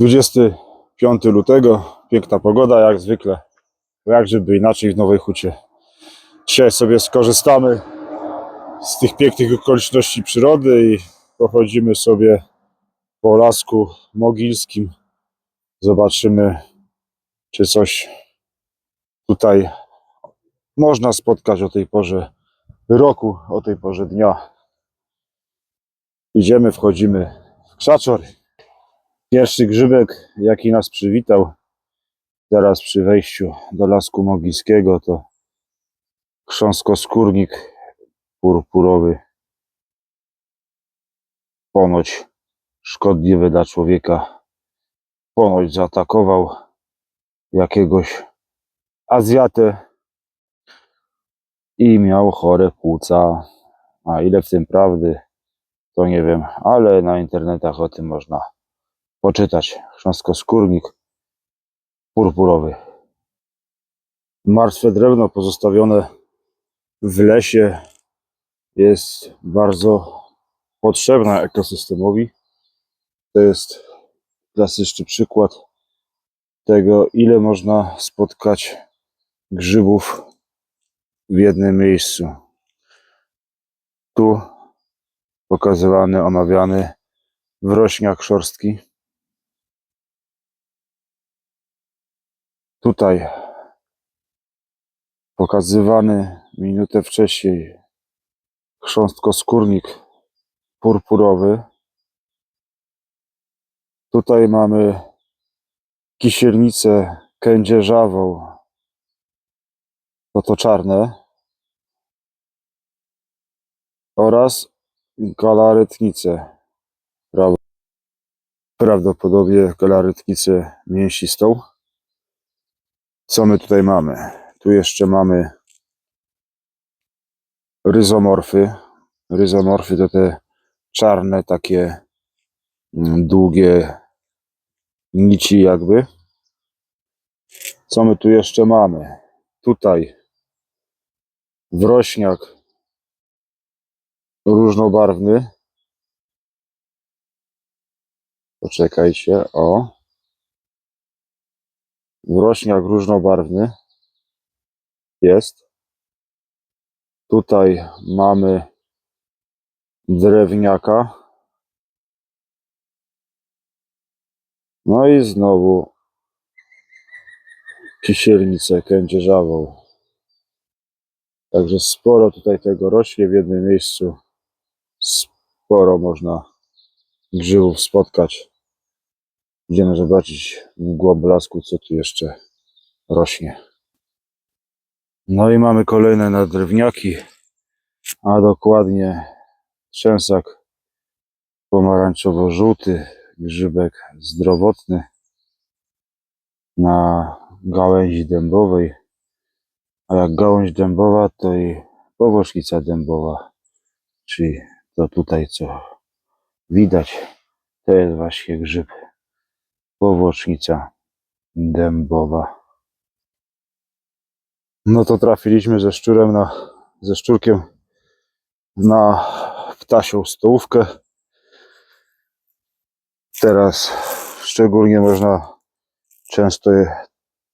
25 lutego, piękna pogoda jak zwykle, jak żeby inaczej w Nowej Hucie. Dzisiaj sobie skorzystamy z tych pięknych okoliczności przyrody i pochodzimy sobie po lasku mogilskim. Zobaczymy, czy coś tutaj można spotkać o tej porze roku, o tej porze dnia. Idziemy, wchodzimy w krzaczor. Pierwszy grzybek, jaki nas przywitał zaraz przy wejściu do Lasku Mogilskiego, to chrząstoskórnik purpurowy. Ponoć szkodliwy dla człowieka. Ponoć zaatakował jakiegoś Azjatę i miał chore płuca. A ile w tym prawdy, to nie wiem, ale na internetach o tym można poczytać. Chrząstoskórnik purpurowy. Martwe drewno pozostawione w lesie jest bardzo potrzebne ekosystemowi. To jest klasyczny przykład tego, ile można spotkać grzybów w jednym miejscu. Tu pokazywany, omawiany wrośniak szorstki. Tutaj pokazywany minutę wcześniej chrząstkoskórnik purpurowy. Tutaj mamy kisielnicę kędzierzawą. To to czarne. Oraz galaretnicę. Praw- Prawdopodobnie galaretnicę mięsistą. Co my tutaj mamy? Tu jeszcze mamy ryzomorfy. Ryzomorfy to te czarne, takie mm, długie nici jakby. Co my tu jeszcze mamy? Tutaj wrośniak różnobarwny. Poczekajcie, o. Wrośniak różnobarwny jest. Tutaj mamy drewniaka. No i znowu kisielnicę kędzierzawą. Także sporo tutaj tego rośnie w jednym miejscu. Sporo można grzybów spotkać. Idziemy zobaczyć w głąb co tu jeszcze rośnie. No i mamy kolejne nadrewniaki, a dokładnie trzęsak pomarańczowo-żółty, grzybek zdrowotny na gałęzi dębowej. A jak gałąź dębowa, to i powocznica dębowa, czyli to tutaj co widać, to jest właśnie grzyb powocznica dębowa. No to trafiliśmy ze szczurem na, ze szczurkiem na ptasią stołówkę. Teraz szczególnie można często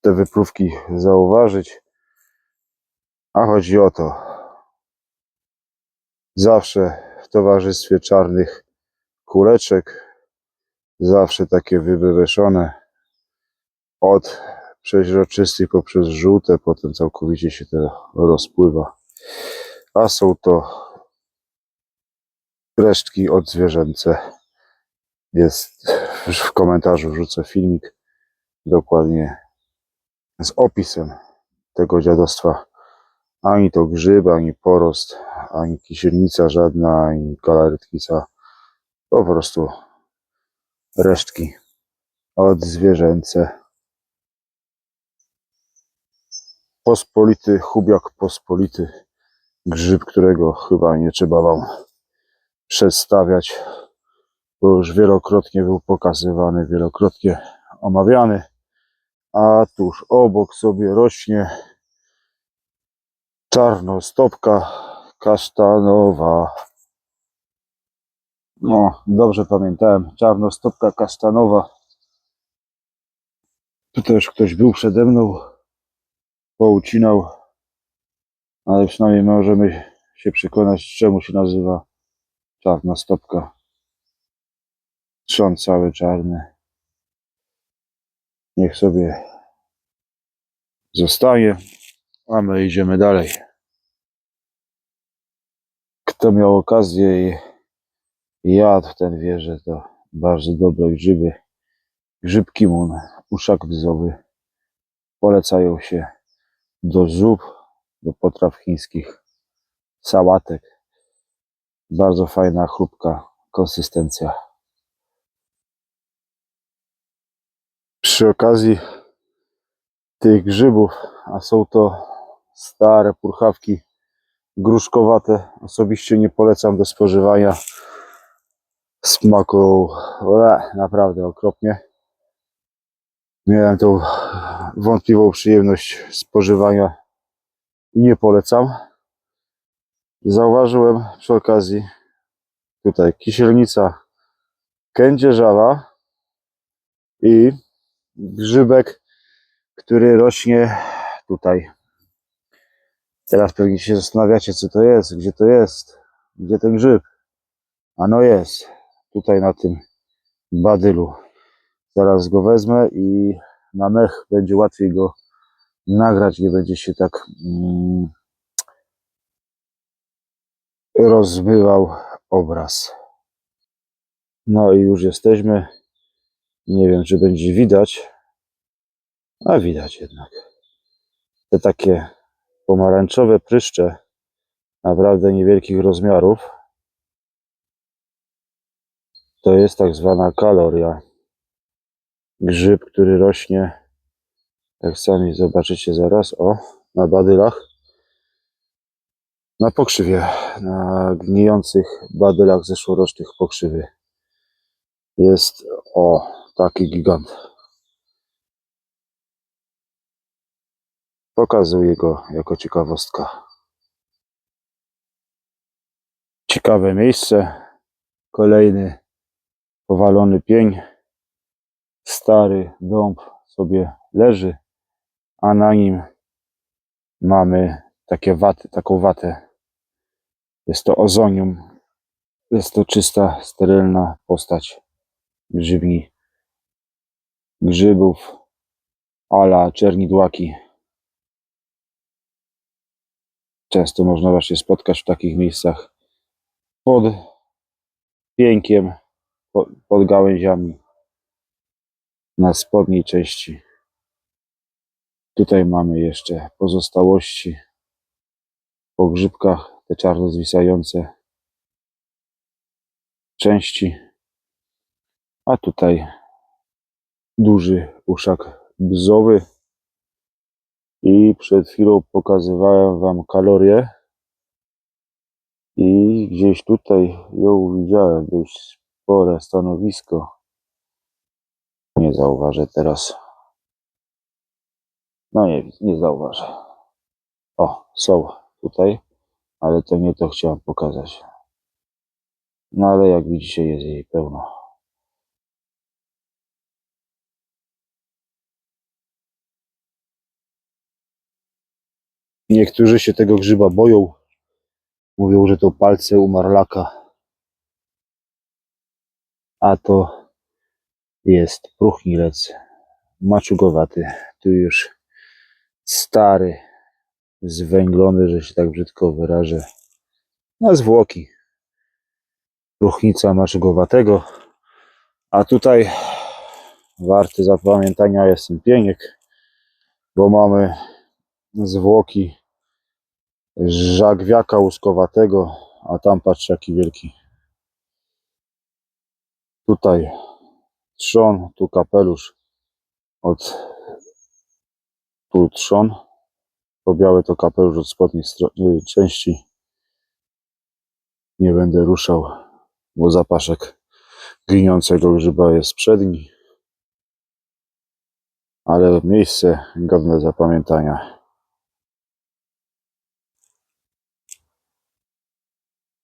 te wypróbki zauważyć. A chodzi o to, zawsze w towarzystwie czarnych kuleczek, zawsze takie wybeweszone od przeźroczystych poprzez żółte, potem całkowicie się to rozpływa. A są to resztki odzwierzęce. Jest w komentarzu wrzucę filmik dokładnie z opisem tego dziadostwa. Ani to grzyb, ani porost, ani kisielnica żadna, ani galaretnica. Po prostu resztki odzwierzęce. Pospolity, chubiak pospolity. Grzyb, którego chyba nie trzeba wam przedstawiać, bo już wielokrotnie był pokazywany, wielokrotnie omawiany. A tuż obok sobie rośnie czarnostopka kasztanowa. No, dobrze pamiętałem. Czarnostopka kasztanowa. Tu też ktoś był przede mną, poucinał, ale przynajmniej możemy się przekonać, czemu się nazywa czarna stopka. Trzon cały czarny. Niech sobie zostaje, a my idziemy dalej. Kto miał okazję i jadł, ten wie, że to bardzo dobre grzyby. Grzyb kimun, uszak wzowy. Polecają się do zup, do potraw chińskich, sałatek. Bardzo fajna, chrupka konsystencja. Przy okazji tych grzybów, a są to stare purchawki gruszkowate, osobiście nie polecam do spożywania. Smakują ue, naprawdę okropnie. Miałem tą wątpliwą przyjemność spożywania i nie polecam. Zauważyłem przy okazji tutaj kisielnica kędzierzawa i grzybek, który rośnie tutaj. Teraz pewnie się zastanawiacie, co to jest, gdzie to jest, gdzie ten grzyb. A no jest, tutaj na tym badylu. Zaraz go wezmę i na mech będzie łatwiej go nagrać, nie będzie się tak mm, rozmywał obraz. No i już jesteśmy. Nie wiem, czy będzie widać, a widać jednak. Te takie pomarańczowe pryszcze, naprawdę niewielkich rozmiarów, to jest tak zwana kaloria. Grzyb, który rośnie, jak sami zobaczycie zaraz, o, na badylach, na pokrzywie, na gnijących badylach zeszłorocznych pokrzywy. Jest, o, taki gigant. Pokazuję go jako ciekawostka. Ciekawe miejsce. Kolejny powalony pień. Stary dąb sobie leży, a na nim mamy takie waty, taką watę. Jest to ozonium. Jest to czysta, sterylna postać grzybni. Grzybów ala czernidłaki. Często można właśnie spotkać w takich miejscach pod piękiem, pod gałęziami na spodniej części. Tutaj mamy jeszcze pozostałości po grzybkach, te czarno zwisające części. A tutaj duży uszak bzowy. I przed chwilą pokazywałem Wam kalorie. I gdzieś tutaj ją widziałem, dość spore stanowisko. Nie zauważę teraz. No nie, nie zauważę. O, są tutaj, ale to nie to chciałem pokazać. No ale jak widzicie jest jej pełno. Niektórzy się tego grzyba boją. Mówią, że to palce u marlaka. A to jest próchnilec maczugowaty. Tu już stary, zwęglony, że się tak brzydko wyrażę. Na zwłoki. Próchnica maczugowatego. A tutaj warty zapamiętania jest ten pieniek, bo mamy zwłoki żagwiaka łuskowatego, a tam patrz jaki wielki. Tutaj trzon, tu kapelusz od tu trzon, to biały to kapelusz od spodniej y, części. Nie będę ruszał, bo zapaszek giniącego grzyba jest przedni. Ale miejsce godne zapamiętania.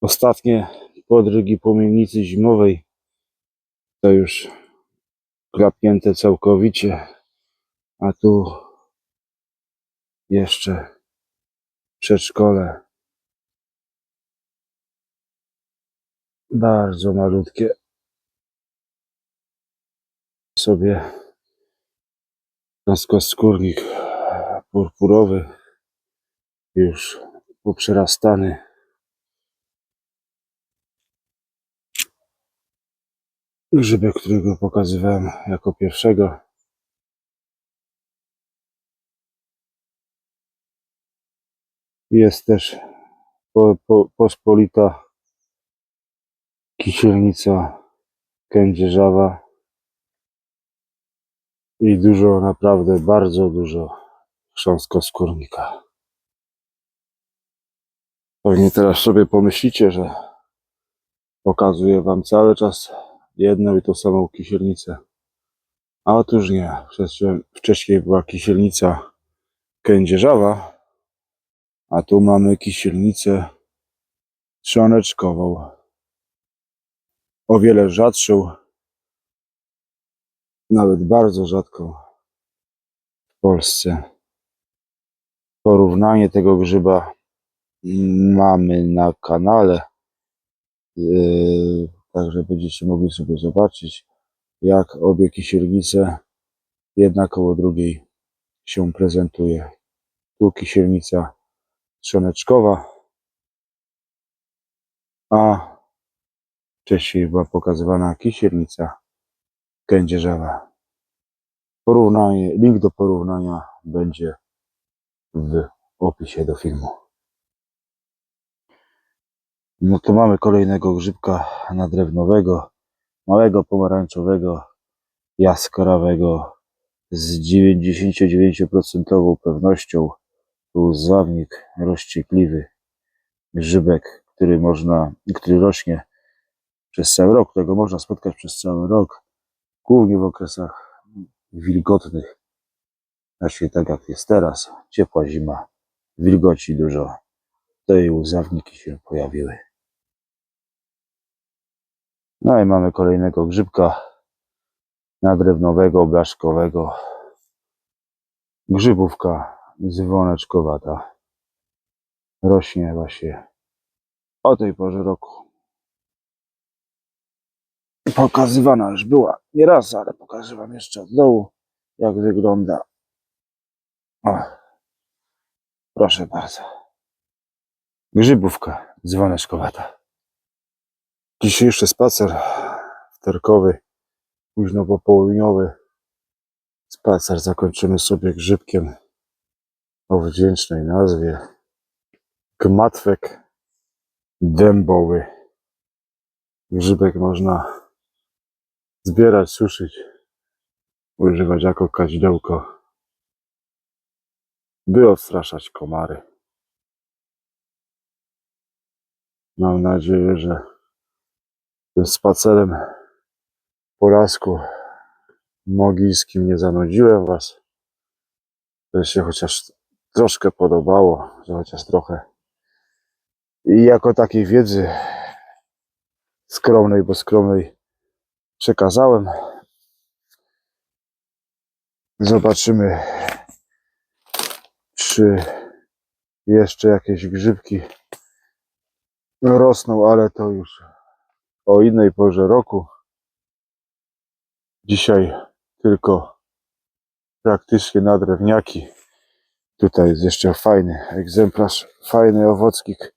Ostatnie podrygi płomiennicy zimowej to już klapnięte całkowicie. A tu jeszcze przedszkole. Bardzo malutkie. Sobie Plaskoskórnik purpurowy, już poprzerastany. Grzybek, którego pokazywałem jako pierwszego. Jest też po, po, pospolita kisielnica kędzierzawa i dużo, naprawdę bardzo dużo chrząstkoskórnika. Pewnie teraz sobie pomyślicie, że pokazuję wam cały czas jedną i tą samą kisielnicę. A otóż nie. Wcześniej, była kisielnica kędzierzawa, a tu mamy kisielnicę trzoneczkową. O wiele rzadszą, nawet bardzo rzadką w Polsce. Porównanie tego grzyba mamy na kanale. Yy, Także będziecie mogli sobie zobaczyć, jak obie kisielnice jedna koło drugiej się prezentuje. Tu kisielnica trzoneczkowa, a wcześniej była pokazywana kisielnica kędzierzawa. Porównanie, link do porównania będzie w opisie do filmu. No to mamy kolejnego grzybka nadrewnowego, małego pomarańczowego, jaskrawego, z 99% pewnością. Łzawnik rozciekliwy, grzybek, który można, który rośnie przez cały rok, którego można spotkać przez cały rok, głównie w okresach wilgotnych, właśnie tak jak jest teraz, ciepła zima, wilgoci dużo, to i łzawniki się pojawiły. No i mamy kolejnego grzybka nadrewnowego, blaszkowego. Grzybówka dzwoneczkowata. Rośnie właśnie o tej porze roku. Pokazywana już była nie raz, ale pokażę wam jeszcze od dołu, jak wygląda. O, proszę bardzo. Grzybówka dzwoneczkowata. Dzisiejszy spacer wtorkowy, późno popołudniowy. Spacer zakończymy sobie grzybkiem o wdzięcznej nazwie Gmatwek dębowy. Grzybek można zbierać, suszyć, używać jako kaźdełko, by odstraszać komary. Mam nadzieję, że tym spacerem po lasku mogilskim nie zanudziłem Was. Że się chociaż troszkę podobało, że chociaż trochę. I jako takiej wiedzy skromnej, bo skromnej przekazałem. Zobaczymy, czy jeszcze jakieś grzybki rosną, ale to już o innej porze roku. Dzisiaj tylko praktycznie na drewniaki. Tutaj jest jeszcze fajny egzemplarz, fajny owocnik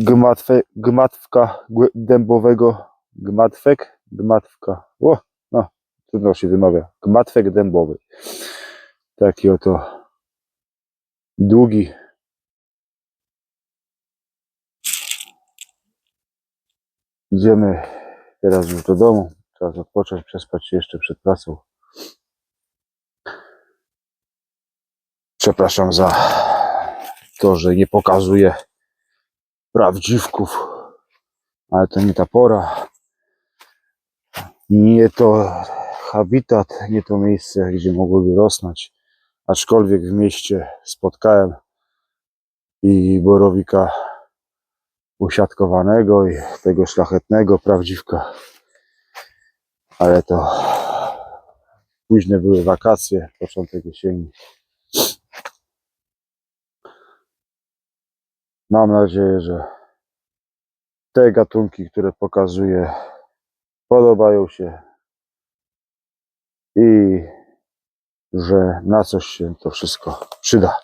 gmatwe, gmatwka dębowego gmatwek, gmatwka, o, no, trudno się wymawia, gmatwek dębowy. Taki oto długi Idziemy teraz już do domu. Trzeba odpocząć, przespać się jeszcze przed pracą. Przepraszam za to, że nie pokazuję prawdziwków, ale to nie ta pora. Nie to habitat, nie to miejsce, gdzie mogłyby rosnąć. Aczkolwiek w mieście spotkałem i borowika usiadkowanego i tego szlachetnego prawdziwka. Ale to późne były wakacje, początek jesieni. Mam nadzieję, że te gatunki, które pokazuję, podobają się i że na coś się to wszystko przyda.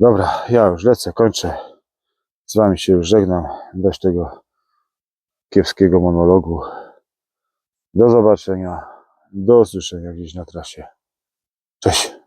Dobra, ja już lecę, kończę. Z wami się już żegnam. Dość tego kiepskiego monologu. Do zobaczenia. Do usłyszenia gdzieś na trasie. Cześć.